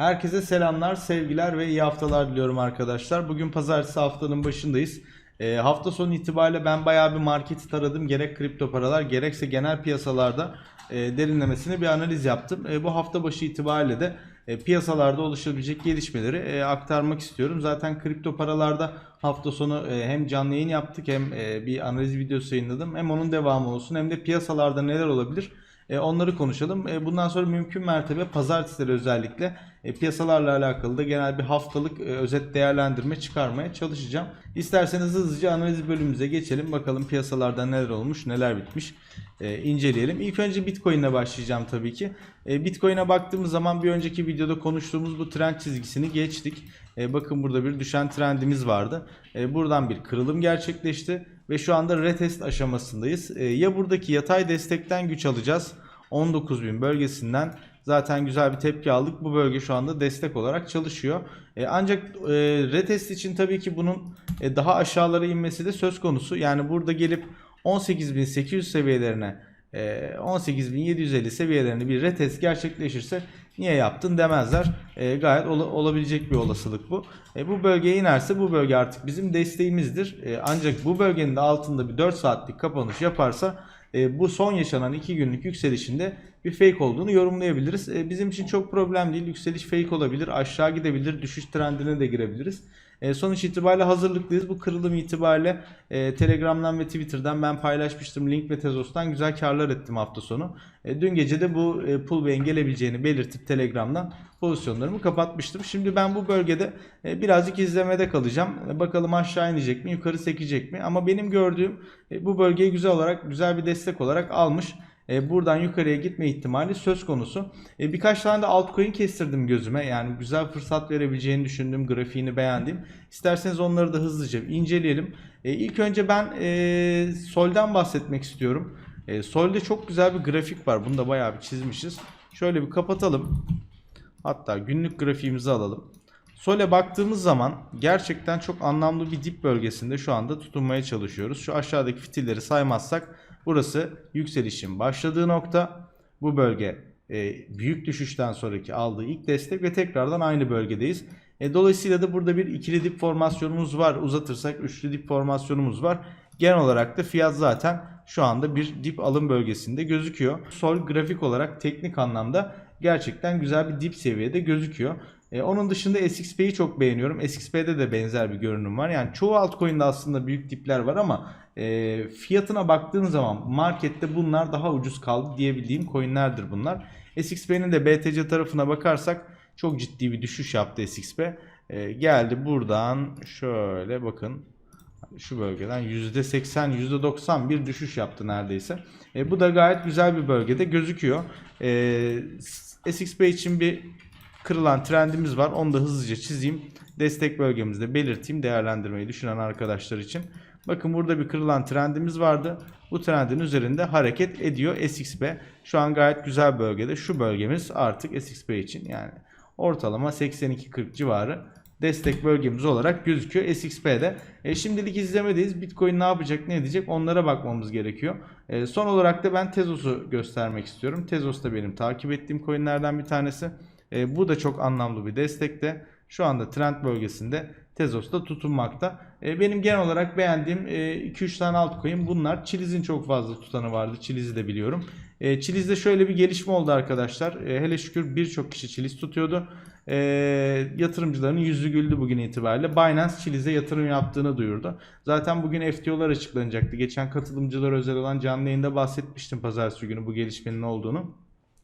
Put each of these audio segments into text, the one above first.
Herkese selamlar, sevgiler ve iyi haftalar diliyorum arkadaşlar. Bugün pazartesi haftanın başındayız. Ee, hafta sonu itibariyle ben bayağı bir marketi taradım. Gerek kripto paralar gerekse genel piyasalarda e, derinlemesine bir analiz yaptım. E, bu hafta başı itibariyle de e, piyasalarda oluşabilecek gelişmeleri e, aktarmak istiyorum. Zaten kripto paralarda hafta sonu e, hem canlı yayın yaptık hem e, bir analiz videosu yayınladım. Hem onun devamı olsun hem de piyasalarda neler olabilir e, onları konuşalım. E, bundan sonra mümkün mertebe pazartesileri özellikle e, piyasalarla alakalı da genel bir haftalık e, özet değerlendirme çıkarmaya çalışacağım. İsterseniz hızlıca analiz bölümümüze geçelim. Bakalım piyasalarda neler olmuş, neler bitmiş e, inceleyelim. İlk önce Bitcoin'le başlayacağım tabii ki. E, Bitcoin'e baktığımız zaman bir önceki videoda konuştuğumuz bu trend çizgisini geçtik. E, bakın burada bir düşen trendimiz vardı. E, buradan bir kırılım gerçekleşti ve şu anda retest aşamasındayız. E, ya buradaki yatay destekten güç alacağız. 19.000 bölgesinden zaten güzel bir tepki aldık. Bu bölge şu anda destek olarak çalışıyor. E, ancak e, retest için tabii ki bunun e, daha aşağılara inmesi de söz konusu. Yani burada gelip 18.800 seviyelerine 18.750 seviyelerine bir retest gerçekleşirse niye yaptın demezler. E, gayet ola- olabilecek bir olasılık bu. E, bu bölgeye inerse bu bölge artık bizim desteğimizdir. E, ancak bu bölgenin de altında bir 4 saatlik kapanış yaparsa e, bu son yaşanan 2 günlük yükselişinde bir fake olduğunu yorumlayabiliriz. E, bizim için çok problem değil. Yükseliş fake olabilir, aşağı gidebilir, düşüş trendine de girebiliriz. E, sonuç itibariyle hazırlıklıyız. Bu kırılım itibariyle e, Telegram'dan ve Twitter'dan ben paylaşmıştım. Link ve Tezos'tan güzel karlar ettim hafta sonu. E, dün gece de bu e, pull ve engelebileceğini belirtip Telegram'dan pozisyonlarımı kapatmıştım. Şimdi ben bu bölgede e, birazcık izlemede kalacağım. E, bakalım aşağı inecek mi, yukarı sekecek mi? Ama benim gördüğüm e, bu bölgeyi güzel olarak, güzel bir destek olarak almış. E, buradan yukarıya gitme ihtimali söz konusu. E, birkaç tane de altcoin kestirdim gözüme. Yani güzel fırsat verebileceğini düşündüğüm, grafiğini beğendim. İsterseniz onları da hızlıca inceleyelim. E, ilk önce ben e, Sol'den bahsetmek istiyorum. E, Sol'de çok güzel bir grafik var. Bunu da bayağı bir çizmişiz. Şöyle bir kapatalım. Hatta günlük grafiğimizi alalım. Sol'e baktığımız zaman gerçekten çok anlamlı bir dip bölgesinde şu anda tutunmaya çalışıyoruz. Şu aşağıdaki fitilleri saymazsak burası yükselişin başladığı nokta. Bu bölge e, büyük düşüşten sonraki aldığı ilk destek ve tekrardan aynı bölgedeyiz. E, dolayısıyla da burada bir ikili dip formasyonumuz var. Uzatırsak üçlü dip formasyonumuz var. Genel olarak da fiyat zaten şu anda bir dip alım bölgesinde gözüküyor. Sol grafik olarak teknik anlamda gerçekten güzel bir dip seviyede gözüküyor. E, onun dışında SXP'yi çok beğeniyorum. SXP'de de benzer bir görünüm var. Yani çoğu altcoin'de aslında büyük dipler var ama e, fiyatına baktığın zaman markette bunlar daha ucuz kaldı diyebildiğim coin'lerdir bunlar. SXP'nin de BTC tarafına bakarsak çok ciddi bir düşüş yaptı SXP. E, geldi buradan şöyle bakın şu bölgeden %80 %90 bir düşüş yaptı neredeyse. E, bu da gayet güzel bir bölgede gözüküyor. E, SXP için bir kırılan trendimiz var. Onu da hızlıca çizeyim. Destek bölgemizde belirteyim değerlendirmeyi düşünen arkadaşlar için. Bakın burada bir kırılan trendimiz vardı. Bu trendin üzerinde hareket ediyor SXP. Şu an gayet güzel bölgede. Şu bölgemiz artık SXP için yani ortalama 82-40 civarı destek bölgemiz olarak gözüküyor SXP'de. E, şimdilik izlemedeyiz. Bitcoin ne yapacak, ne edecek onlara bakmamız gerekiyor. E, son olarak da ben Tezos'u göstermek istiyorum. Tezos da benim takip ettiğim coinlerden bir tanesi. E, bu da çok anlamlı bir destekte. Şu anda trend bölgesinde Tezos'ta tutunmakta. E, benim genel olarak beğendiğim e, 2-3 tane altcoin bunlar. Chiliz'in çok fazla tutanı vardı. Chiliz'i de biliyorum. E, Chiliz'de şöyle bir gelişme oldu arkadaşlar. E, hele şükür birçok kişi Chiliz tutuyordu. E, yatırımcıların yüzü güldü bugün itibariyle. Binance Chiliz'e yatırım yaptığını duyurdu. Zaten bugün FTO'lar açıklanacaktı. Geçen katılımcılar özel olan canlı yayında bahsetmiştim pazartesi günü bu gelişmenin olduğunu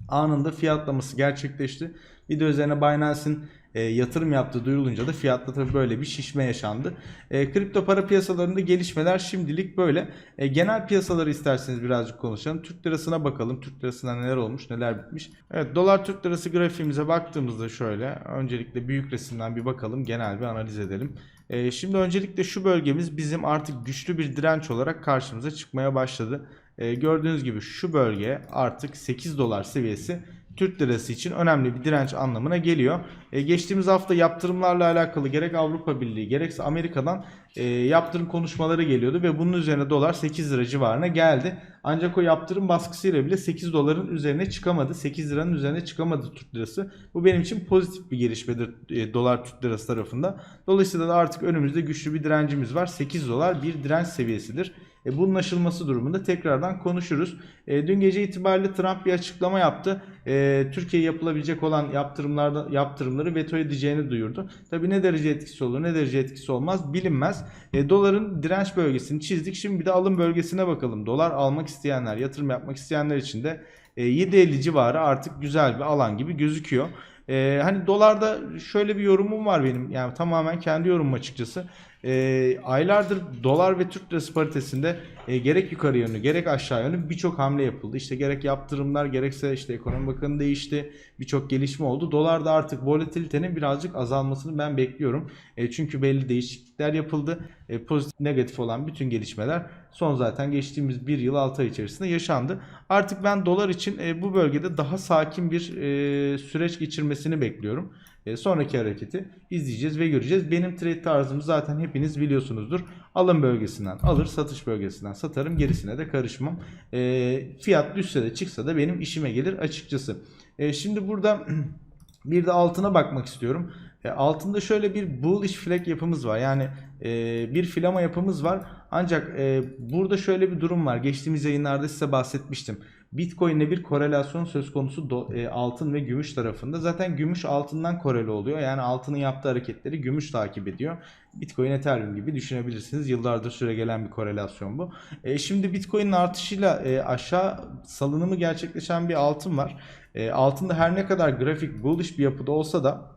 anında fiyatlaması gerçekleşti. De üzerine Binance'in e, yatırım yaptığı duyurulunca da fiyatta tabii böyle bir şişme yaşandı. E, kripto para piyasalarında gelişmeler şimdilik böyle. E, genel piyasaları isterseniz birazcık konuşalım. Türk lirasına bakalım. Türk lirasına neler olmuş, neler bitmiş. Evet, dolar Türk lirası grafiğimize baktığımızda şöyle öncelikle büyük resimden bir bakalım, genel bir analiz edelim. E, şimdi öncelikle şu bölgemiz bizim artık güçlü bir direnç olarak karşımıza çıkmaya başladı. E, gördüğünüz gibi şu bölge artık 8 dolar seviyesi Türk lirası için önemli bir direnç anlamına geliyor. E, geçtiğimiz hafta yaptırımlarla alakalı gerek Avrupa Birliği gerekse Amerika'dan e, yaptırım konuşmaları geliyordu ve bunun üzerine dolar 8 lira civarına geldi. Ancak o yaptırım baskısıyla bile 8 doların üzerine çıkamadı. 8 liranın üzerine çıkamadı Türk lirası. Bu benim için pozitif bir gelişmedir e, dolar Türk lirası tarafında. Dolayısıyla da artık önümüzde güçlü bir direncimiz var. 8 dolar bir direnç seviyesidir. E, bunun aşılması durumunda tekrardan konuşuruz. E, dün gece itibariyle Trump bir açıklama yaptı. E, Türkiye'ye yapılabilecek olan yaptırımlarda yaptırımları veto edeceğini duyurdu. Tabii ne derece etkisi olur, ne derece etkisi olmaz bilinmez. E, doların direnç bölgesini çizdik. Şimdi bir de alım bölgesine bakalım. Dolar almak isteyenler, yatırım yapmak isteyenler için de e, 7.50 civarı artık güzel bir alan gibi gözüküyor. Ee, hani dolarda şöyle bir yorumum var benim yani tamamen kendi yorumum açıkçası. Ee, aylardır dolar ve Türk lirası paritesinde e, gerek yukarı yönlü gerek aşağı yönlü birçok hamle yapıldı. İşte gerek yaptırımlar gerekse işte ekonomi bakanı değişti. Birçok gelişme oldu. Dolarda artık volatilitenin birazcık azalmasını ben bekliyorum. E, çünkü belli değişiklikler yapıldı. E, pozitif negatif olan bütün gelişmeler son zaten geçtiğimiz bir yıl 6 ay içerisinde yaşandı. Artık ben dolar için e, bu bölgede daha sakin bir e, süreç geçirmesini bekliyorum. E, sonraki hareketi izleyeceğiz ve göreceğiz. Benim trade tarzımı zaten hepiniz biliyorsunuzdur. Alım bölgesinden alır, satış bölgesinden satarım. Gerisine de karışmam. E, fiyat düşse de çıksa da benim işime gelir açıkçası. E, şimdi burada bir de altına bakmak istiyorum. E, altında şöyle bir bullish flag yapımız var. Yani e, bir filama yapımız var. Ancak e, burada şöyle bir durum var. Geçtiğimiz yayınlarda size bahsetmiştim. Bitcoin ile bir korelasyon söz konusu do- e, altın ve gümüş tarafında. Zaten gümüş altından koreli oluyor. Yani altının yaptığı hareketleri gümüş takip ediyor. Bitcoin, Ethereum gibi düşünebilirsiniz. Yıllardır süre gelen bir korelasyon bu. E, şimdi Bitcoin'in artışıyla e, aşağı salınımı gerçekleşen bir altın var. E, altında her ne kadar grafik bullish bir yapıda olsa da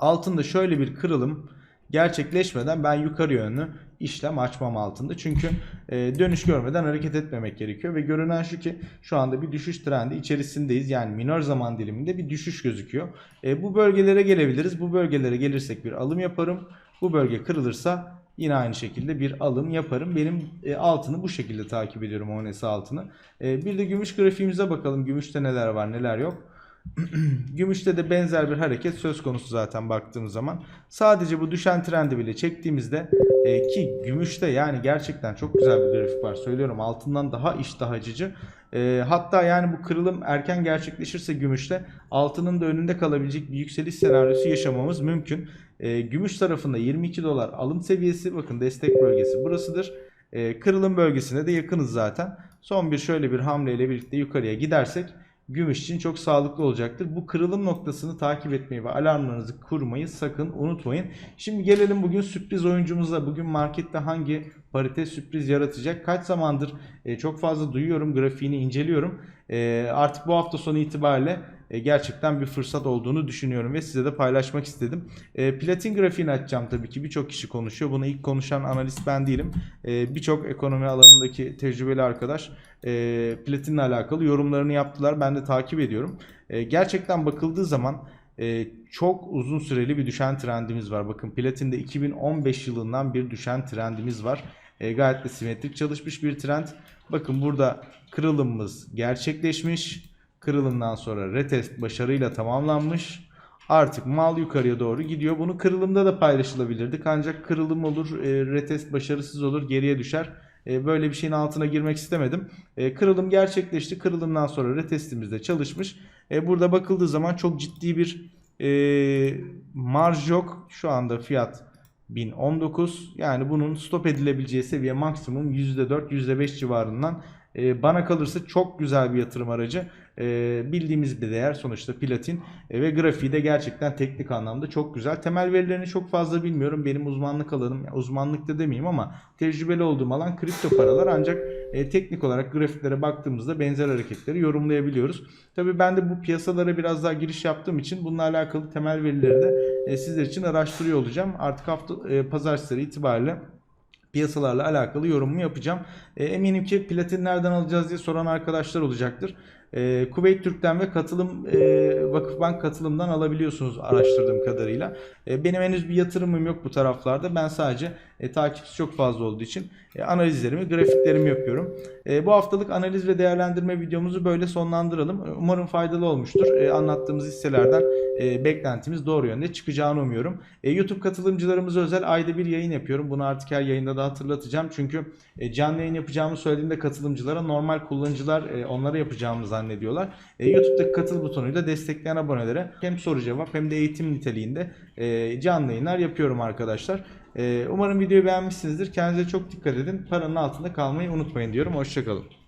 altında şöyle bir kırılım gerçekleşmeden ben yukarı yönlü işlem açmam altında. Çünkü e, dönüş görmeden hareket etmemek gerekiyor ve görünen şu ki şu anda bir düşüş trendi içerisindeyiz. Yani minor zaman diliminde bir düşüş gözüküyor. E, bu bölgelere gelebiliriz. Bu bölgelere gelirsek bir alım yaparım. Bu bölge kırılırsa yine aynı şekilde bir alım yaparım. Benim e, altını bu şekilde takip ediyorum ONS altını. E, bir de gümüş grafiğimize bakalım. Gümüşte neler var neler yok. Gümüşte de benzer bir hareket söz konusu zaten baktığımız zaman. Sadece bu düşen trendi bile çektiğimizde e, ki gümüşte yani gerçekten çok güzel bir grafik var. Söylüyorum altından daha iştah açıcı. E, hatta yani bu kırılım erken gerçekleşirse gümüşte altının da önünde kalabilecek bir yükseliş senaryosu yaşamamız mümkün. E, gümüş tarafında 22 dolar alım seviyesi bakın destek bölgesi burasıdır. E, kırılım bölgesine de yakınız zaten. Son bir şöyle bir hamleyle birlikte yukarıya gidersek gümüş için çok sağlıklı olacaktır. Bu kırılım noktasını takip etmeyi ve alarmlarınızı kurmayı sakın unutmayın. Şimdi gelelim bugün sürpriz oyuncumuza. Bugün markette hangi parite sürpriz yaratacak? Kaç zamandır e, çok fazla duyuyorum, grafiğini inceliyorum. E, artık bu hafta sonu itibariyle gerçekten bir fırsat olduğunu düşünüyorum ve size de paylaşmak istedim. E, platin grafiğini açacağım tabii ki birçok kişi konuşuyor. Bunu ilk konuşan analist ben değilim. E, birçok ekonomi alanındaki tecrübeli arkadaş e, platinle alakalı yorumlarını yaptılar. Ben de takip ediyorum. E, gerçekten bakıldığı zaman e, çok uzun süreli bir düşen trendimiz var. Bakın platinde 2015 yılından bir düşen trendimiz var. E, gayet de simetrik çalışmış bir trend. Bakın burada kırılımımız gerçekleşmiş. Kırılımdan sonra retest başarıyla tamamlanmış. Artık mal yukarıya doğru gidiyor. Bunu kırılımda da paylaşılabilirdik. Ancak kırılım olur, e, retest başarısız olur, geriye düşer. E, böyle bir şeyin altına girmek istemedim. E, kırılım gerçekleşti. Kırılımdan sonra retestimizde çalışmış. E, burada bakıldığı zaman çok ciddi bir marj yok. Şu anda fiyat 1019. Yani bunun stop edilebileceği seviye maksimum %4, %5 civarından. E, bana kalırsa çok güzel bir yatırım aracı. E, bildiğimiz bir değer sonuçta platin E, ve grafiği de gerçekten teknik anlamda çok güzel. Temel verilerini çok fazla bilmiyorum. Benim uzmanlık alanım, yani uzmanlık da demeyeyim ama tecrübeli olduğum alan kripto paralar. Ancak e, teknik olarak grafiklere baktığımızda benzer hareketleri yorumlayabiliyoruz. Tabii ben de bu piyasalara biraz daha giriş yaptığım için bununla alakalı temel verileri de e, sizler için araştırıyor olacağım. Artık hafta e, pazartesi itibariyle piyasalarla alakalı yorumumu yapacağım. E, eminim ki platin nereden alacağız diye soran arkadaşlar olacaktır. E, Kuveyt Türk'ten ve katılım e, Vakıfbank katılımdan alabiliyorsunuz araştırdığım kadarıyla. E, benim henüz bir yatırımım yok bu taraflarda. Ben sadece E, takipçisi çok fazla olduğu için e, analizlerimi, grafiklerimi yapıyorum. E, bu haftalık analiz ve değerlendirme videomuzu böyle sonlandıralım. Umarım faydalı olmuştur. E, anlattığımız hisselerden e, beklentimiz doğru yönde çıkacağını umuyorum. E, YouTube katılımcılarımıza özel ayda bir yayın yapıyorum. Bunu artık her yayında da hatırlatacağım. Çünkü e, canlı yayın yapacağımı söylediğimde katılımcılara normal kullanıcılar e, onlara yapacağımı zannediyorlar. E, YouTube'daki katıl butonuyla destekleyen abonelere hem soru cevap hem de eğitim niteliğinde e, canlı yayınlar yapıyorum arkadaşlar. E, umarım videoyu beğenmişsinizdir. Kendinize çok dikkat edin. Paranın altında kalmayı unutmayın diyorum. Hoşçakalın.